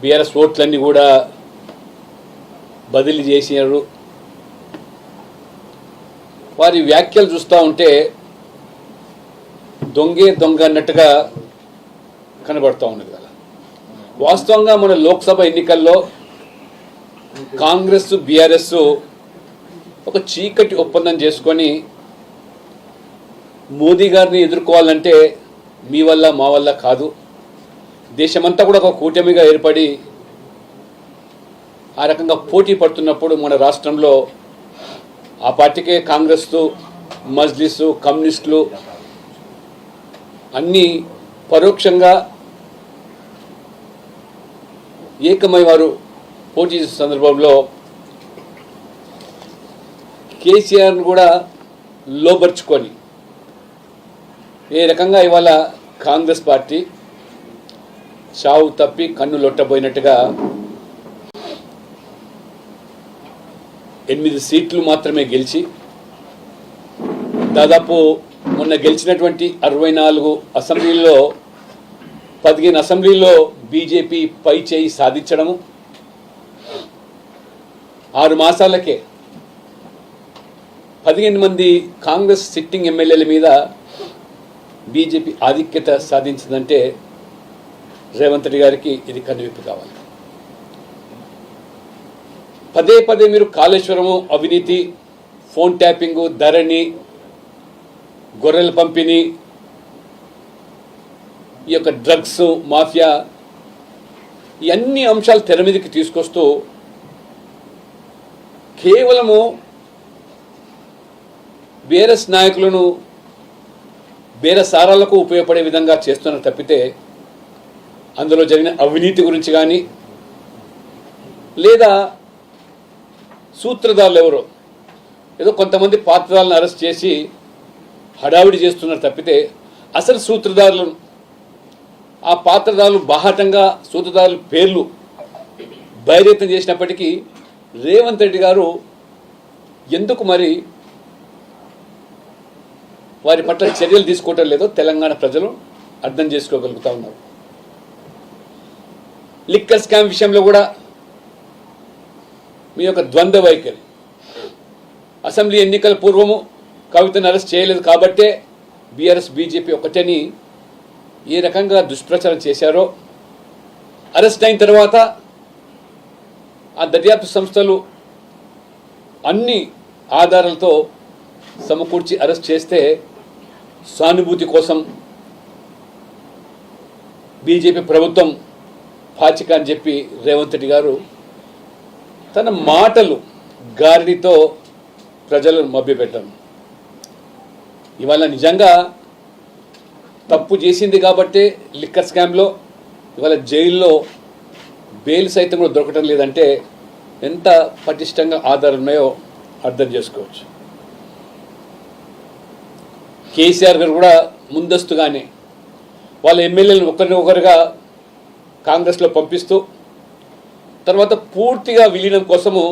BRS ఓట్లన్నీ కూడా బదిలీ చేసినారు. వారి వ్యాఖ్యలు చూస్తూ ఉంటే దొంగే దొంగ అన్నట్టుగా కనబడుతూ ఉన్నది కదా. వాస్తవంగా మన లోక్సభ ఎన్నికల్లో కాంగ్రెస్ బీఆర్ఎస్ ఒక చీకటి ఒప్పందం చేసుకొని మోదీ గారిని ఎదుర్కోవాలంటే మీ వల్ల మా వల్ల కాదు. దేశమంతా కూడా ఒక కూటమిగా ఏర్పడి ఆ రకంగా పోటీ పడుతున్నప్పుడు మన రాష్ట్రంలో ఆ పార్టీకే కాంగ్రెస్ మజ్లిస్ కమ్యూనిస్టులు అన్నీ పరోక్షంగా ఏకమై వారు పోటీ చేసే సందర్భంలో కేసీఆర్ను కూడా లోపరుచుకొని ఏ రకంగా ఇవాళ కాంగ్రెస్ పార్టీ చావు తప్పి కన్ను లొట్టబోయినట్టుగా ఎనిమిది సీట్లు మాత్రమే గెలిచి దాదాపు మొన్న గెలిచినటువంటి అరవై నాలుగు అసెంబ్లీల్లో పదిహేను అసెంబ్లీలో బీజేపీ పై చేయి సాధించడము ఆరు మాసాలకే పదిహేను మంది కాంగ్రెస్ సిట్టింగ్ ఎమ్మెల్యేల మీద బీజేపీ ఆధిక్యత సాధించిందంటే రేవంత్ రెడ్డి గారికి ఇది కనువిప్పు కావాలి. పదే పదే మీరు కాళేశ్వరము అవినీతి ఫోన్ ట్యాపింగు ధరణి గొర్రెల పంపిణీ ఈ యొక్క డ్రగ్స్ మాఫియా ఈ అన్ని అంశాలు తెర మీదకి తీసుకొస్తూ కేవలము బీఆర్ఎస్ నాయకులను బేరసారాలకు ఉపయోగపడే విధంగా చేస్తున్నారు తప్పితే అందులో జరిగిన అవినీతి గురించి కానీ లేదా సూత్రధారులు ఎవరో ఏదో కొంతమంది పాత్రలను అరెస్ట్ చేసి హడావిడి చేస్తున్నారు తప్పితే అసలు సూత్రధారులను ఆ పాత్రదారులు బాహాటంగా సూత్రధారుల పేర్లు బహిరేతం చేసినప్పటికీ రేవంత్ రెడ్డి గారు ఎందుకు మరి వారి పట్ల చర్యలు తీసుకోవటం లేదో తెలంగాణ ప్రజలు అర్థం చేసుకోగలుగుతా ఉన్నారు. లిక్కర్ స్కామ్ విషయంలో కూడా మీ యొక్క ద్వంద్వ వైఖరి. అసెంబ్లీ ఎన్నికల పూర్వము కవితను అరెస్ట్ చేయలేదు కాబట్టే బీఆర్ఎస్ బీజేపీ ఒకటని ఏ రకంగా దుష్ప్రచారం చేశారో అరెస్ట్ అయిన తర్వాత ఆ దర్యాప్తు సంస్థలు అన్ని ఆధారాలతో సమకూర్చి అరెస్ట్ చేస్తే సానుభూతి కోసం బీజేపీ ప్రభుత్వం పాచిక అని చెప్పి రేవంత్ రెడ్డి గారు తన మాటలు గారిడితో ప్రజలను మభ్యపెట్టడం ఇవాళ నిజంగా తప్పు చేసింది కాబట్టే లిక్కర్ స్కామ్లో ఇవాళ జైల్లో బెయిల్ సైతం కూడా దొరకటం లేదంటే ఎంత పటిష్టంగా ఆధారాలు ఉన్నాయో అర్థం చేసుకోవచ్చు. కేసీఆర్ గారు కూడా ముందస్తుగానే వాళ్ళ ఎమ్మెల్యేలను ఒకరిని ఒకరుగా కాంగ్రెస్లో పంపిస్తూ తర్వాత పూర్తిగా విలీనం కోసము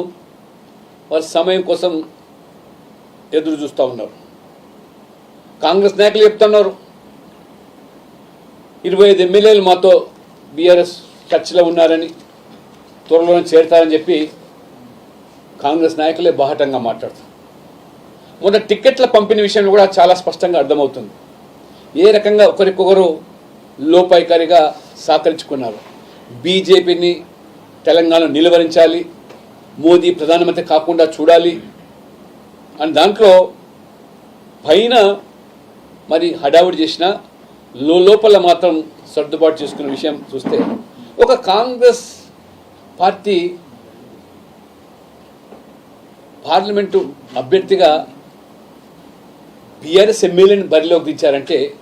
వారి సమయం కోసం ఎదురు చూస్తూ ఉన్నారు. కాంగ్రెస్ నాయకులు చెప్తున్నారు ఇరవై ఐదు ఎమ్మెల్యేలు మాతో బీఆర్ఎస్ చర్చలో ఉన్నారని త్వరలోనే చేరుతారని చెప్పి కాంగ్రెస్ నాయకులే బాహటంగా మాట్లాడుతారు మొన్న టిక్కెట్ల పంపిణీ విషయంలో కూడా చాలా స్పష్టంగా అర్థమవుతుంది. ఏ రకంగా ఒకరికొకరు లోపాయికారిగా సహకరించుకున్నారు. బీజేపీని తెలంగాణ నిలువరించాలి. మోదీ ప్రధానమంత్రి కాకుండా చూడాలి. అని దాంట్లో పైన మరి హడావుడి చేసిన లోపల మాత్రం సర్దుబాటు చేసుకున్న విషయం చూస్తే ఒక కాంగ్రెస్ పార్టీ పార్లమెంటు అభ్యర్థిగా బీఆర్ఎస్ ఎమ్మెల్యేని బరిలోకి దించారంటే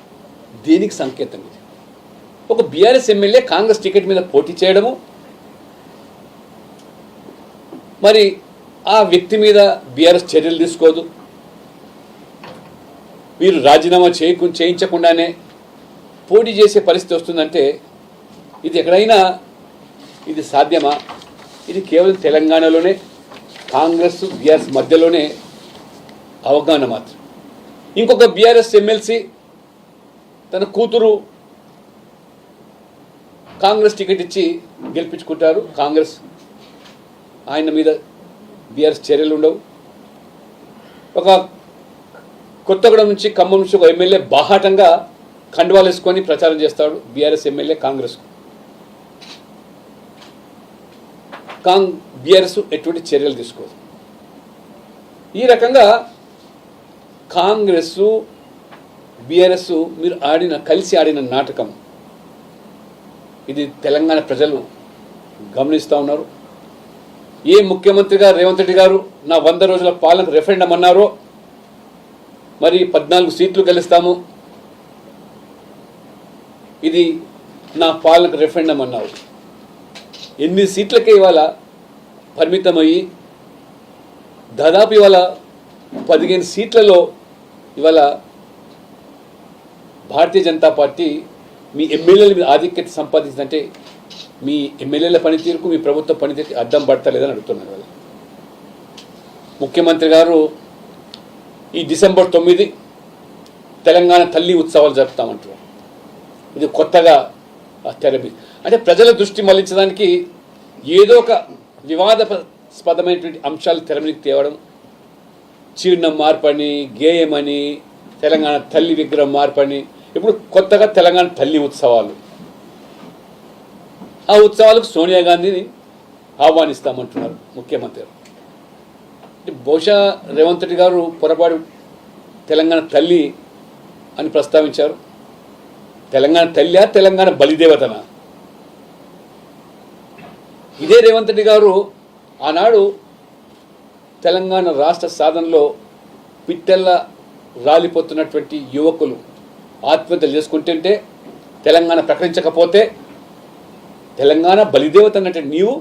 దేనికి సంకేతం? ఒక బీఆర్ఎస్ ఎమ్మెల్యే కాంగ్రెస్ టికెట్ మీద పోటీ చేయడము. మరి ఆ వ్యక్తి మీద బీఆర్ఎస్ చర్యలు తీసుకోదు. వీరు రాజీనామా చేయకు చేయించకుండానే పోటీ చేసే పరిస్థితి వస్తుందంటే ఇది ఎక్కడైనా ఇది సాధ్యమా? ఇది కేవలం తెలంగాణలోనే కాంగ్రెస్ బీఆర్ఎస్ మధ్యలోనే అవగాహన మాత్రం. ఇంకొక బీఆర్ఎస్ ఎమ్మెల్సీ తన కూతురు కాంగ్రెస్ టికెట్ ఇచ్చి గెలిపించుకుంటారు. కాంగ్రెస్ ఆయన మీద బీఆర్ఎస్ చర్యలు ఉండవు. ఒక కొత్తగూడెం నుంచి ఖమ్మం నుంచి ఒక ఎమ్మెల్యే బాహాటంగా కండువాలు వేసుకొని ప్రచారం చేస్తాడు బీఆర్ఎస్ ఎమ్మెల్యే కాంగ్రెస్. కాంగ్ బీఆర్ఎస్ ఎటువంటి చర్యలు తీసుకోదు. ఈ రకంగా కాంగ్రెస్ బీఆర్ఎస్ మీరు ఆడిన కలిసి ఆడిన నాటకం ఇది తెలంగాణ ప్రజలు గమనిస్తూ ఉన్నారు. ఏ ముఖ్యమంత్రిగా రేవంత్ రెడ్డి గారు నా వంద రోజుల పాలనకు రెఫరెండం అన్నారో మరి పద్నాలుగు సీట్లు గెలుస్తాము. ఇది నా పాలనకు రెఫరెండం అన్నారు. ఎన్ని సీట్లకే ఇవాళ పరిమితమయ్యి దాదాపు ఇవాళ పదిహేను సీట్లలో ఇవాళ భారతీయ జనతా పార్టీ మీ ఎమ్మెల్యేల మీద ఆధిక్యత సంపాదించిందంటే మీ ఎమ్మెల్యేల పనితీరుకు మీ ప్రభుత్వ పనితీరుకి అడ్డం పడతలేదని అడుగుతున్నారు వాళ్ళు. ముఖ్యమంత్రి గారు ఈ డిసెంబర్ తొమ్మిది తెలంగాణ తల్లి ఉత్సవాలు జరుపుతామంటారు ఇది కొత్తగా తెరపి అంటే ప్రజల దృష్టి మళ్ళించడానికి ఏదో ఒక వివాదస్పదమైనటువంటి అంశాలు తెర తేవడం చిరునం మార్పని గేయమని తెలంగాణ తల్లి విగ్రహం మార్పని ఇప్పుడు కొత్తగా తెలంగాణ తల్లి ఉత్సవాలు. ఆ ఉత్సవాలకు సోనియా గాంధీని ఆహ్వానిస్తామంటున్నారు ముఖ్యమంత్రి. బహుశా రేవంత్ రెడ్డి గారు పొరపాటు తెలంగాణ తల్లి అని ప్రస్తావించారు. తెలంగాణ తల్లి తెలంగాణ బలిదేవతన? ఇదే రేవంత్ రెడ్డి గారు ఆనాడు తెలంగాణ రాష్ట్ర సాధనలో పిట్టెల్ల రాలిపోతున్నటువంటి యువకులు. ఆత్మహత్యలు చేసుకుంటుంటే తెలంగాణ ప్రకటించకపోతే తెలంగాణ బలిదేవత అన్నట్టు నీవు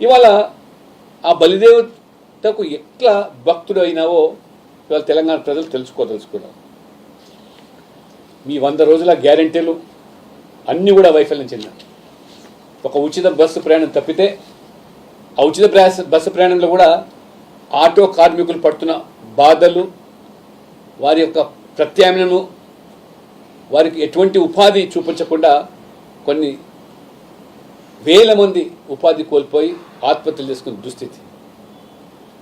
ఇవాళ ఆ బలిదేవతకు ఎట్లా భక్తుడు అయినావో ఇవాళ తెలంగాణ ప్రజలు తెలుసుకోదలుచుకున్నారు మీ వంద రోజుల గ్యారెంటీలు అన్నీ కూడా వైఫల్యం చెందాయి ఒక ఉచిత బస్సు ప్రయాణం తప్పితే ఆ ఉచిత బస్సు ప్రయాణంలో కూడా ఆటో కార్మికులు పడుతున్న బాధలు వారి యొక్క ప్రత్యామ్నాయము వారికి ఎటువంటి ఉపాధి చూపించకుండా కొన్ని వేల మంది ఉపాధి కోల్పోయి ఆత్మహత్యలు చేసుకున్న దుస్థితి.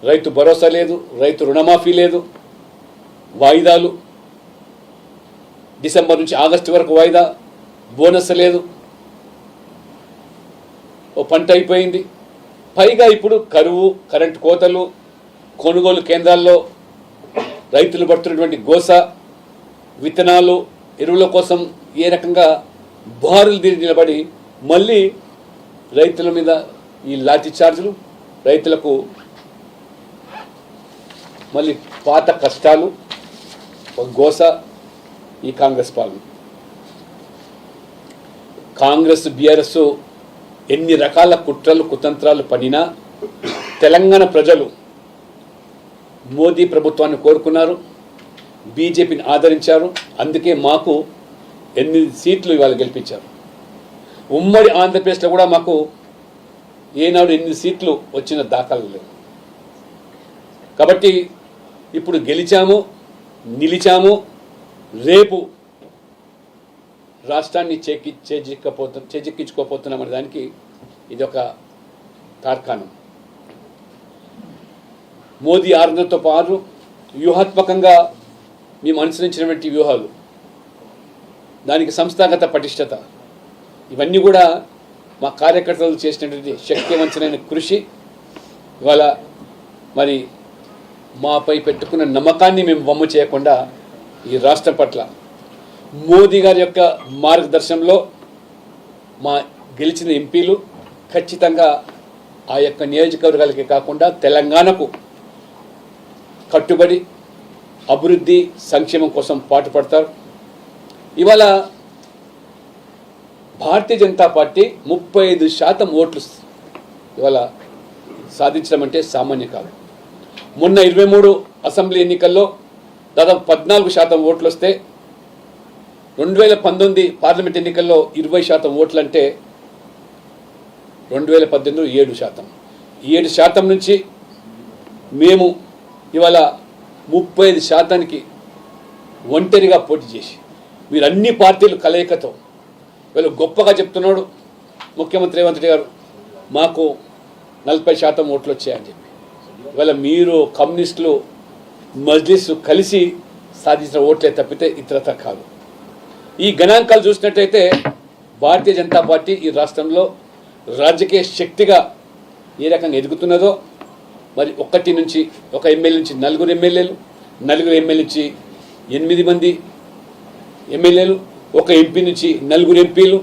రైతు భరోసా లేదు రైతు రుణమాఫీ లేదు వాయిదాలు. డిసెంబర్ నుంచి ఆగస్టు వరకు వాయిదా బోనస్ లేదు. ఓ పంట అయిపోయింది. పైగా ఇప్పుడు కరువు కరెంటు కోతలు కొనుగోలు కేంద్రాల్లో రైతులు పడుతున్నటువంటి గోస విత్తనాలు ఎరువుల కోసం ఏ రకంగా బారులు తిరిగి నిలబడి మళ్ళీ రైతుల మీద ఈ లాఠీ చార్జులు రైతులకు మళ్ళీ పాత కష్టాలు ఒక గోస ఈ కాంగ్రెస్ పాలన. కాంగ్రెస్ బీఆర్ఎస్ ఎన్ని రకాల కుట్రలు కుతంత్రాలు పడినా తెలంగాణ ప్రజలు మోదీ ప్రభుత్వాన్ని కోరుకున్నారు. బీజేపీని ఆదరించారు. అందుకే మాకు ఎనిమిది సీట్లు ఇవాళ గెలిపించారు. ఉమ్మడి ఆంధ్రప్రదేశ్లో కూడా మాకు ఏనాడు ఎనిమిది సీట్లు వచ్చిన దాఖలు లేవు. కాబట్టి ఇప్పుడు గెలిచాము నిలిచాము రేపు రాష్ట్రాన్ని చేకి చేజిక్కపోతు చేజిక్కించుకోపోతున్నామనే దానికి ఇది ఒక తార్కాణం. మోదీ ఆర్డర్తో పాటు వ్యూహాత్మకంగా మేము అనుసరించినటువంటి వ్యూహాలు దానికి సంస్థాగత పటిష్టత ఇవన్నీ కూడా మా కార్యకర్తలు చేసినటువంటి శక్తివంతమైన కృషి ఇవాళ మరి మాపై పెట్టుకున్న నమ్మకాన్ని మేము వమ్ము చేయకుండా ఈ రాష్ట్రం పట్ల మోదీ గారి యొక్క మార్గదర్శనంలో మా గెలిచిన ఎంపీలు ఖచ్చితంగా ఆ యొక్క నియోజకవర్గాలకే కాకుండా తెలంగాణకు కట్టుబడి అభివృద్ధి సంక్షేమం కోసం పాటుపడతారు. ఇవాళ భారతీయ జనతా పార్టీ ముప్పై ఐదు శాతం ఓట్లు ఇవాళ సాధించడం అంటే సామాన్య కాదు. మొన్న ఇరవై మూడు అసెంబ్లీ ఎన్నికల్లో దాదాపు పద్నాలుగు శాతం ఓట్లు వస్తే రెండు వేల పంతొమ్మిది పార్లమెంట్ ఎన్నికల్లో ఇరవై శాతం ఓట్లు అంటే రెండు వేల పద్దెనిమిది ఏడు శాతం. ఏడు శాతం నుంచి మేము ఇవాళ ముప్పై ఐదు శాతానికి ఒంటరిగా పోటీ చేసి మీరు అన్ని పార్టీలు కలయికతో వీళ్ళు గొప్పగా చెప్తున్నాడు ముఖ్యమంత్రి రేవంత్ గారు మాకు నలభై శాతం ఓట్లు వచ్చాయని చెప్పి. ఇవాళ మీరు కమ్యూనిస్టులు మజ్లిస్ కలిసి సాధించిన ఓట్లే తప్పితే ఇతరత కాదు. ఈ గణాంకాలు చూసినట్టయితే భారతీయ జనతా పార్టీ ఈ రాష్ట్రంలో రాజకీయ శక్తిగా ఏ రకంగా ఎదుగుతున్నదో మరి ఒకటి నుంచి ఒక ఎమ్మెల్యే నుంచి నలుగురు ఎమ్మెల్యేలు నలుగురు ఎమ్మెల్యే నుంచి ఎనిమిది మంది ఎమ్మెల్యేలు ఒక ఎంపీ నుంచి నలుగురు ఎంపీలు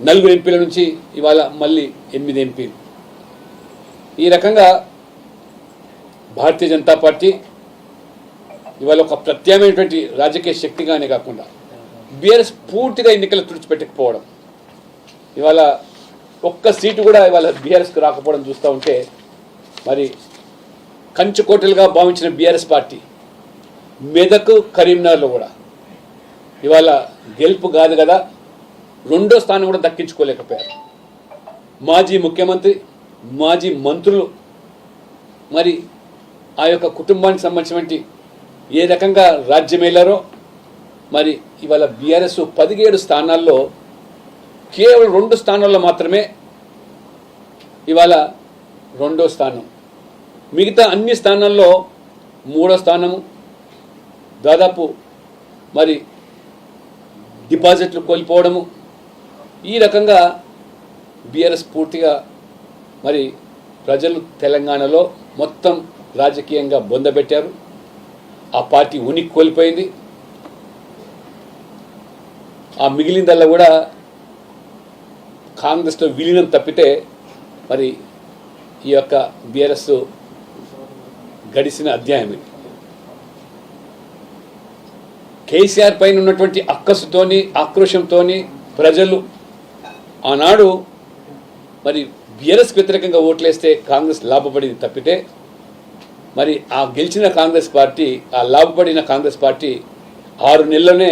నలుగురు ఎంపీల నుంచి ఇవాళ మళ్ళీ ఎనిమిది ఎంపీలు. ఈ రకంగా భారతీయ జనతా పార్టీ ఇవాళ ఒక ప్రత్యామైనటువంటి రాజకీయ శక్తిగానే కాకుండా బీఆర్ఎస్ పూర్తిగా ఎన్నికలు తుడిచిపెట్టకపోవడం ఇవాళ ఒక్క సీటు కూడా ఇవాళ బీఆర్ఎస్కి రాకపోవడం చూస్తూ ఉంటే మరి కంచుకోటలుగా భావించిన బీఆర్ఎస్ పార్టీ మెదక్ కరీంనగర్లో కూడా. ఇవాళ గెలుపు కాదు కదా రెండో స్థానం కూడా దక్కించుకోలేకపోయారు. మాజీ ముఖ్యమంత్రి మాజీ మంత్రులు మరి ఆ యొక్క కుటుంబానికి సంబంధించినటువంటి ఏ రకంగా రాజ్యం వెళ్ళారో మరి ఇవాళ బీఆర్ఎస్ పదిహేడు స్థానాల్లో కేవలం రెండు స్థానాల్లో మాత్రమే ఇవాళ రెండో స్థానం. మిగతా అన్ని స్థానాల్లో మూడో స్థానము దాదాపు మరి డిపాజిట్లు కోల్పోవడము. ఈ రకంగా బీఆర్ఎస్ పూర్తిగా మరి ప్రజలు తెలంగాణలో మొత్తం రాజకీయంగా బొందబెట్టారు. ఆ పార్టీ ఉనికి కోల్పోయింది. ఆ మిగిలిందల్లా కూడా కాంగ్రెస్లో విలీనం తప్పితే మరి ఈ యొక్క బీఆర్ఎస్ గడిచిన అధ్యాయం ఇది. కేసీఆర్ పైన ఉన్నటువంటి అక్కసుతోని ఆక్రోషంతోని ప్రజలు ఆనాడు మరి బీఆర్ఎస్ వ్యతిరేకంగా ఓట్లేస్తే కాంగ్రెస్ లాభపడింది తప్పితే మరి ఆ గెలిచిన కాంగ్రెస్ పార్టీ ఆ లాభపడిన కాంగ్రెస్ పార్టీ ఆరు నెలలోనే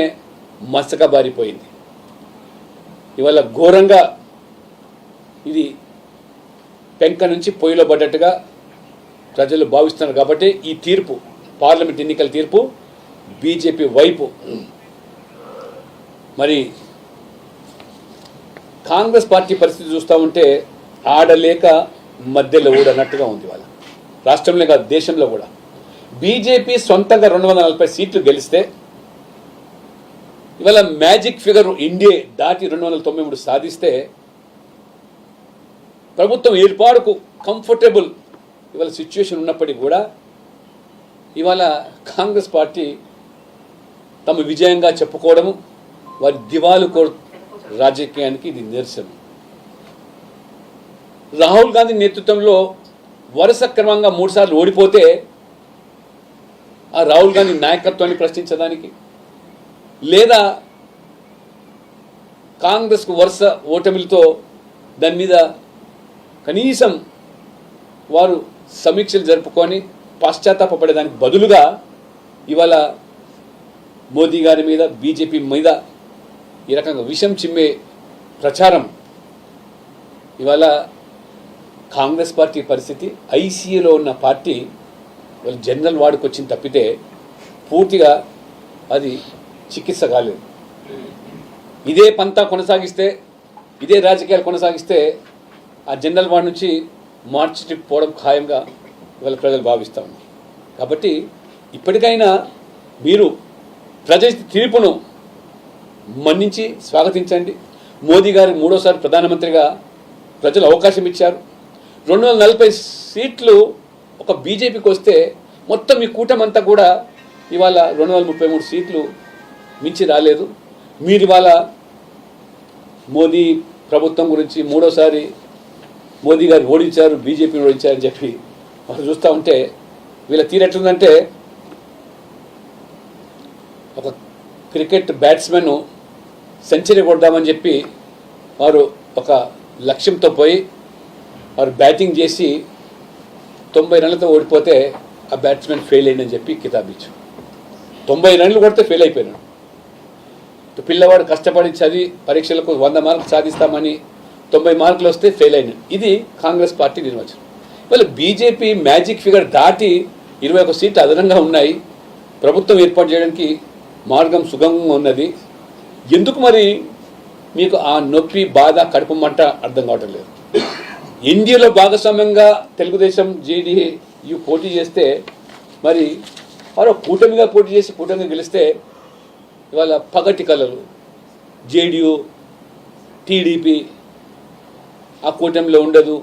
మసకబారిపోయింది. ఇవాళ ఘోరంగా ఇది పెంక నుంచి పొయ్యిలో పడ్డట్టుగా ప్రజలు భావిస్తున్నారు కాబట్టి ఈ తీర్పు పార్లమెంట్ ఎన్నికల తీర్పు బీజేపీ వైపు. మరి కాంగ్రెస్ పార్టీ పరిస్థితి చూస్తూ ఉంటే ఆడలేక మధ్యలో ఊడనట్టుగా ఉంది వాళ్ళ రాష్ట్రంలో కాదు దేశంలో కూడా. బీజేపీ సొంతంగా రెండు వందల నలభై సీట్లు గెలిస్తే ఇవాళ మ్యాజిక్ ఫిగర్ ఇండియా దాటి రెండు వందల తొంభై మూడు సాధిస్తే ప్రభుత్వం ఏర్పాటుకు కంఫర్టబుల్ ఇవాళ సిచ్యువేషన్ ఉన్నప్పటికీ కూడా ఇవాళ కాంగ్రెస్ పార్టీ తమ విజయంగా చెప్పుకోవడము వారి దివాలు కో రాజకీయానికి ఇది నిరసన రాహుల్ గాంధీ నేతృత్వంలో వరుస క్రమంగా మూడుసార్లు ఓడిపోతే ఆ రాహుల్ గాంధీ నాయకత్వాన్ని ప్రశ్నించడానికి లేదా కాంగ్రెస్కు వరుస ఓటమిలతో దాని మీద కనీసం వారు సమీక్షలు జరుపుకొని పశ్చాత్తాపపడేదానికి బదులుగా ఇవాళ మోదీ గారి మీద బీజేపీ మీద ఈ రకంగా విషం చిమ్మే ప్రచారం. ఇవాళ కాంగ్రెస్ పార్టీ పరిస్థితి ఐసీఏలో ఉన్న పార్టీ వాళ్ళు జనరల్ వార్డుకు వచ్చింది తప్పితే పూర్తిగా అది చికిత్స కాలేదు. ఇదే పంతా కొనసాగిస్తే ఇదే రాజకీయాలు కొనసాగిస్తే ఆ జనరల్ వార్డ్ నుంచి మార్చి ట్రిప్ పోవడం ఖాయంగా ఇవాళ ప్రజలు భావిస్తూ ఉన్నారు. కాబట్టి ఇప్పటికైనా మీరు ప్రజల తీర్పును మన్నించి స్వాగతించండి. మోదీ గారి మూడోసారి ప్రధానమంత్రిగా ప్రజలు అవకాశం ఇచ్చారు. రెండు వందల నలభై సీట్లు ఒక బీజేపీకి వస్తే మొత్తం ఈ కూటమంతా కూడా ఇవాళ రెండు వందల ముప్పై మూడు సీట్లు మించి రాలేదు. మీరు ఇవాళ మోదీ ప్రభుత్వం గురించి మూడోసారి మోదీ గారు ఓడించారు బీజేపీని ఓడించారని చెప్పి మనం చూస్తూ ఉంటే వీళ్ళ తీరెట్లుందంటే ఒక క్రికెట్ బ్యాట్స్మెన్ సెంచరీ కొడదామని చెప్పి వారు ఒక లక్ష్యంతో పోయి వారు బ్యాటింగ్ చేసి తొంభై రన్లతో ఓడిపోతే ఆ బ్యాట్స్మెన్ ఫెయిల్ అయిందని చెప్పి కితాబిచ్చు తొంభై రన్లు కొడితే ఫెయిల్ అయిపోయినాడు. పిల్లవాడు కష్టపడి చదివి పరీక్షలకు వంద మార్కులు సాధిస్తామని తొంభై మార్కులు వస్తే ఫెయిల్ అయిన. ఇది కాంగ్రెస్ పార్టీ నిర్వచనం. ఇవాళ బీజేపీ మ్యాజిక్ ఫిగర్ దాటి ఇరవై ఒక సీట్లు అదనంగా ఉన్నాయి. ప్రభుత్వం ఏర్పాటు చేయడానికి మార్గం సుగమంగా ఉన్నది. ఎందుకు మరి మీకు ఆ నొప్పి బాధ కడుపు మంట అర్థం కావటం లేదు. ఇండియాలో భాగస్వామ్యంగా తెలుగుదేశం జేడీయూ పోటీ చేస్తే మరి వారు కూటమిగా పోటీ చేసి కూటమిగా గెలిస్తే ఇవాళ పగటి కళలు జేడీయూ టీడీపీ ఆ కూటమిలో ఉండదు.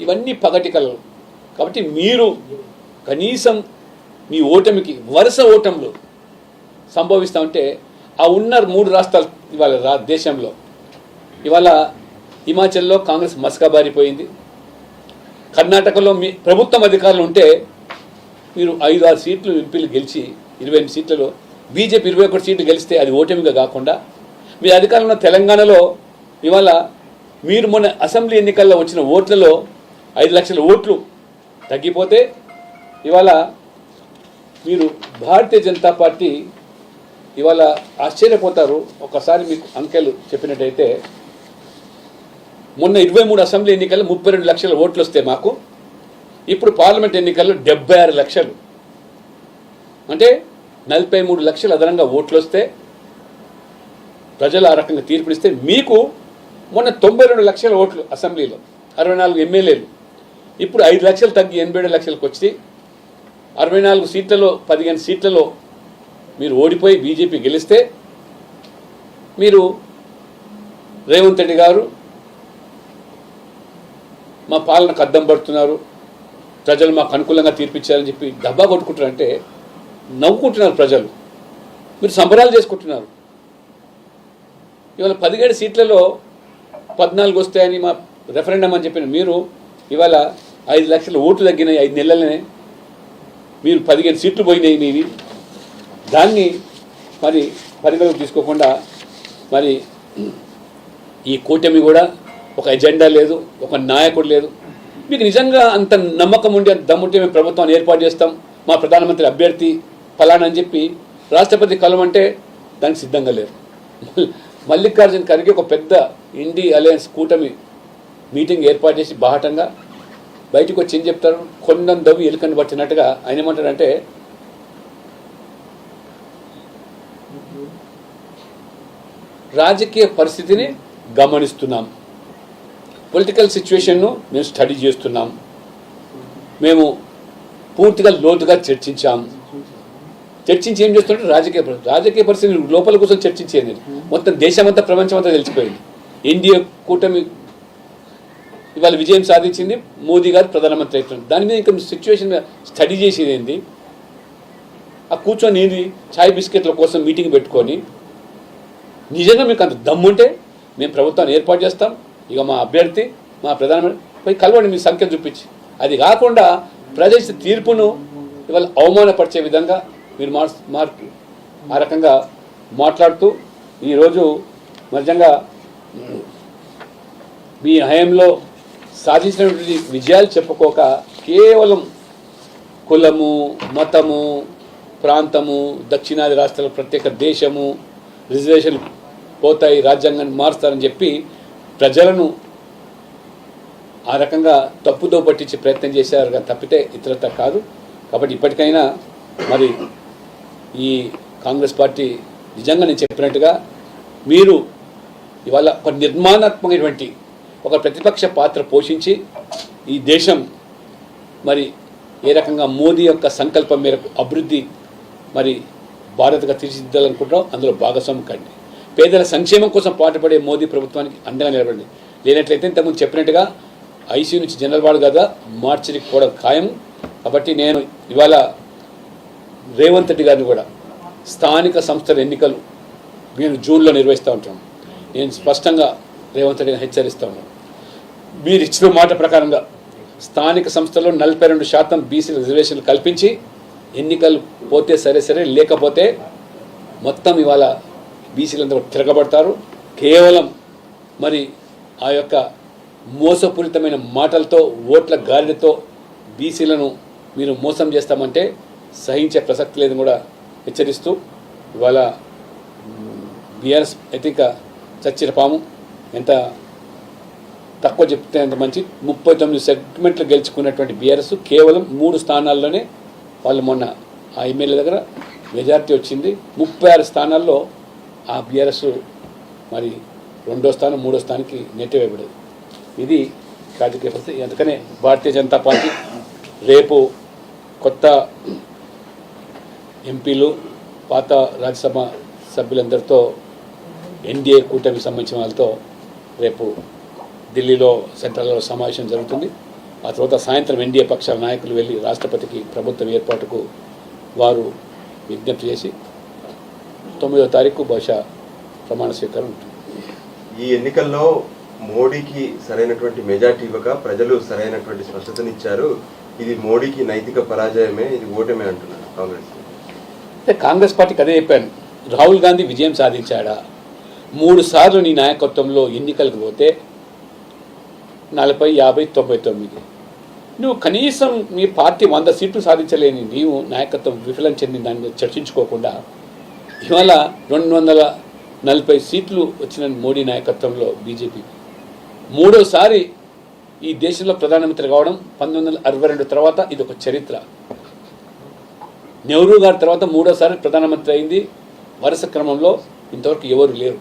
ఇవన్నీ పగటి కలలు కాబట్టి మీరు కనీసం మీ ఓటమికి వరుస ఓటములు సంభవిస్తామంటే ఆ ఉన్న మూడు రాష్ట్రాలు ఇవాళ రా దేశంలో. ఇవాళ హిమాచల్లో కాంగ్రెస్ మసకబారిపోయింది. కర్ణాటకలో మీ ప్రభుత్వం అధికారులు ఉంటే మీరు ఐదు ఆరు సీట్లు ఎంపీలు గెలిచి ఇరవై ఎనిమిది సీట్లలో బీజేపీ ఇరవై ఒకటి సీట్లు గెలిస్తే అది ఓటమిగా కాకుండా మీ అధికారంలో తెలంగాణలో ఇవాళ మీరు మొన్న అసెంబ్లీ ఎన్నికల్లో వచ్చిన ఓట్లలో ఐదు లక్షల ఓట్లు తగ్గిపోతే ఇవాళ మీరు భారతీయ జనతా పార్టీ ఇవాళ ఆశ్చర్యపోతారు. ఒకసారి మీకు అంకెలు చెప్పినట్టయితే మొన్న ఇరవై మూడు అసెంబ్లీ ఎన్నికల్లో ముప్పై రెండు లక్షల ఓట్లు వస్తే మాకు ఇప్పుడు పార్లమెంట్ ఎన్నికల్లో డెబ్బై ఆరు లక్షలు. అంటే నలభై మూడు లక్షలు అదనంగా ఓట్లు వస్తే ప్రజలు ఆ రకంగా తీర్పునిస్తే మీకు మొన్న తొంభై రెండు లక్షల ఓట్లు అసెంబ్లీలో అరవై నాలుగు ఎమ్మెల్యేలు. ఇప్పుడు ఐదు లక్షలు తగ్గి ఎనభై ఏడు లక్షలకు వచ్చి అరవై నాలుగు సీట్లలో పదిహేను సీట్లలో మీరు ఓడిపోయి బీజేపీ గెలిస్తే మీరు రేవంత్ రెడ్డి గారు మా పాలనకు అద్దం పడుతున్నారు. ప్రజలు మాకు అనుకూలంగా తీర్పిచ్చారని చెప్పి డబ్బా కొట్టుకుంటారంటే నవ్వుకుంటున్నారు ప్రజలు. మీరు సంబరాలు చేసుకుంటున్నారు. ఇవాళ పదిహేడు సీట్లలో పద్నాలుగు వస్తాయని మా రెఫరెండం అని చెప్పిన మీరు ఇవాళ ఐదు లక్షల ఓట్లు తగ్గినాయి ఐదు నెలలనే. మీరు పదిహేను సీట్లు పోయినాయి మీవి. దాన్ని మరి పరిగణలోకి తీసుకోకుండా మరి ఈ కూటమి కూడా ఒక ఎజెండా లేదు ఒక నాయకుడు లేదు. మీకు నిజంగా అంత నమ్మకం ఉండి అంత దమ్ముంటే మేము ప్రభుత్వాన్ని ఏర్పాటు చేస్తాం. మా ప్రధానమంత్రి అభ్యర్థి ఫలానా అని చెప్పి రాష్ట్రపతి కలవంటే దానికి సిద్ధంగా లేరు. మల్లికార్జున ఖర్గే ఒక పెద్ద ఇండి అలయన్స్ కూటమి మీటింగ్ ఏర్పాటు చేసి బాహటంగా బయటకు వచ్చి ఏం చెప్తారు? కొండం దవ్వి ఎలుకని పట్టినట్టుగా ఆయన ఏమంటారంటే రాజకీయ పరిస్థితిని గమనిస్తున్నాం. పొలిటికల్ సిచ్యువేషన్ను మేము స్టడీ చేస్తున్నాం. మేము పూర్తిగా లోతుగా చర్చించాం. చర్చించి ఏం చేస్తుంటే రాజకీయ రాజకీయ పరిస్థితి లోపల కోసం చర్చించేది మొత్తం దేశమంతా ప్రపంచమంతా తెలిసిపోయింది. ఎన్డీఏ కూటమి ఇవాళ విజయం సాధించింది మోదీ గారు ప్రధానమంత్రి అవుతున్నారు దాని మీద ఇంకా సిచ్యువేషన్ స్టడీ చేసేది ఏంది? ఆ కూర్చొని ఏది? చాయ్ బిస్కెట్ల కోసం మీటింగ్ పెట్టుకొని నిజంగా మీకు అంత దమ్ముంటే మేము ప్రభుత్వాన్ని ఏర్పాటు చేస్తాం. ఇక మా అభ్యర్థి మా ప్రధానమంత్రి పోయి కలవండి మీ సంఖ్య చూపించి. అది కాకుండా ప్రజల తీర్పును ఇవాళ అవమానపరిచే విధంగా మీరు మార్ మార్పు ఆ రకంగా మాట్లాడుతూ ఈరోజు నిజంగా మీ హయాంలో సాధించినటువంటి విజయాలు చెప్పుకోక కేవలం కులము మతము ప్రాంతము దక్షిణాది రాష్ట్రాల ప్రత్యేక దేశము రిజర్వేషన్ పోతాయి రాజ్యాంగాన్ని మారుస్తారని చెప్పి ప్రజలను ఆ రకంగా తప్పుదో పట్టించే ప్రయత్నం చేశారు కానీ తప్పితే ఇతరత కాదు. కాబట్టి ఇప్పటికైనా మరి ఈ కాంగ్రెస్ పార్టీ నిజంగా నేను చెప్పినట్టుగా మీరు ఇవాళ ఒక నిర్మాణాత్మకమైనటువంటి ఒక ప్రతిపక్ష పాత్ర పోషించి ఈ దేశం మరి ఏ రకంగా మోదీ యొక్క సంకల్పం మేరకు అభివృద్ధి మరి భారత్గా తీర్చిదిద్దాలనుకుంటున్నాం అందులో భాగస్వామి కండి. పేదల సంక్షేమం కోసం పాటుపడే మోదీ ప్రభుత్వానికి అండగా నిలబడింది లేనట్లయితే ఇంతకుముందు చెప్పినట్టుగా ఐసీయూ నుంచి జనరల్ వార్డు కదా? మార్చికి కూడా ఖాయం. కాబట్టి నేను ఇవాళ రేవంత్ రెడ్డి గారిని కూడా స్థానిక సంస్థల ఎన్నికలు మేము జూన్లో నిర్వహిస్తూ ఉంటాం. నేను స్పష్టంగా రేవంత్ రెడ్డిని హెచ్చరిస్తూ ఉన్నాను. మీరు ఇచ్చిన మాట ప్రకారంగా స్థానిక సంస్థలో నలభై రెండు శాతం బీసీ రిజర్వేషన్లు కల్పించి ఎన్నికలు పోతే సరే సరే లేకపోతే మొత్తం ఇవాళ బీసీలందరూ తిరగబడతారు. కేవలం మరి ఆ యొక్క మోసపూరితమైన మాటలతో ఓట్ల గాలితో బీసీలను మీరు మోసం చేస్తామంటే సహించే ప్రసక్తి లేదని కూడా హెచ్చరిస్తూ ఇవాళ బీఆర్ఎస్ ఐ థింక్ చచ్చిన పాము ఎంత తక్కువ చెప్తే అంత మంచి. ముప్పై తొమ్మిది సెగ్మెంట్లు గెలుచుకున్నటువంటి బీఆర్ఎస్ కేవలం మూడు స్థానాల్లోనే వాళ్ళు మొన్న ఆ ఎమ్మెల్యే దగ్గర మెజార్టీ వచ్చింది. ముప్పై ఆరు స్థానాల్లో ఆ బీఆర్ఎస్ మరి రెండో స్థానం మూడో స్థానానికి నెట్టివేయబడేది ఇది రాజకీయ పరిస్థితి. అందుకనే భారతీయ జనతా పార్టీ రేపు కొత్త ఎంపీలు పాత రాజ్యసభ సభ్యులందరితో ఎన్డీఏ కూటమికి సంబంధించిన వాళ్ళతో రేపు ఢిల్లీలో సెంట్రల్లో సమావేశం జరుగుతుంది. ఆ తర్వాత సాయంత్రం ఎన్డీఏ పక్షాల నాయకులు వెళ్ళి రాష్ట్రపతికి ప్రభుత్వం ఏర్పాటుకు వారు విజ్ఞప్తి చేసి తొమ్మిదో తారీఖు బహుశా ప్రమాణ స్వీకారం ఉంటుంది. ఈ ఎన్నికల్లో మోడీకి సరైనటువంటి మెజార్టీ ఇవ్వక ప్రజలు సరైనటువంటి స్పష్టతనిచ్చారు. ఇది మోడీకి నైతిక పరాజయమే ఇది ఓటమే అంటున్నారు కాంగ్రెస్. అంటే కాంగ్రెస్ పార్టీకి అదే చెప్పాను. రాహుల్ గాంధీ విజయం సాధించాడా? మూడు సార్లు నీ నాయకత్వంలో ఎన్నికలకు పోతే నలభై యాభై తొంభై తొమ్మిది. నువ్వు కనీసం మీ పార్టీ వంద సీట్లు సాధించలేని నీవు నాయకత్వం విఫలం చెంది దాని చర్చించుకోకుండా ఇవాళ రెండు వందల నలభై సీట్లు వచ్చిన మోడీ నాయకత్వంలో బీజేపీ. మూడోసారి ఈ దేశంలో ప్రధానమంత్రి కావడం పంతొమ్మిది వందల అరవై రెండు తర్వాత ఇది ఒక చరిత్ర. నెహ్రూ గారి తర్వాత మూడోసారి ప్రధానమంత్రి అయింది. వరుస క్రమంలో ఇంతవరకు ఎవరు లేరు.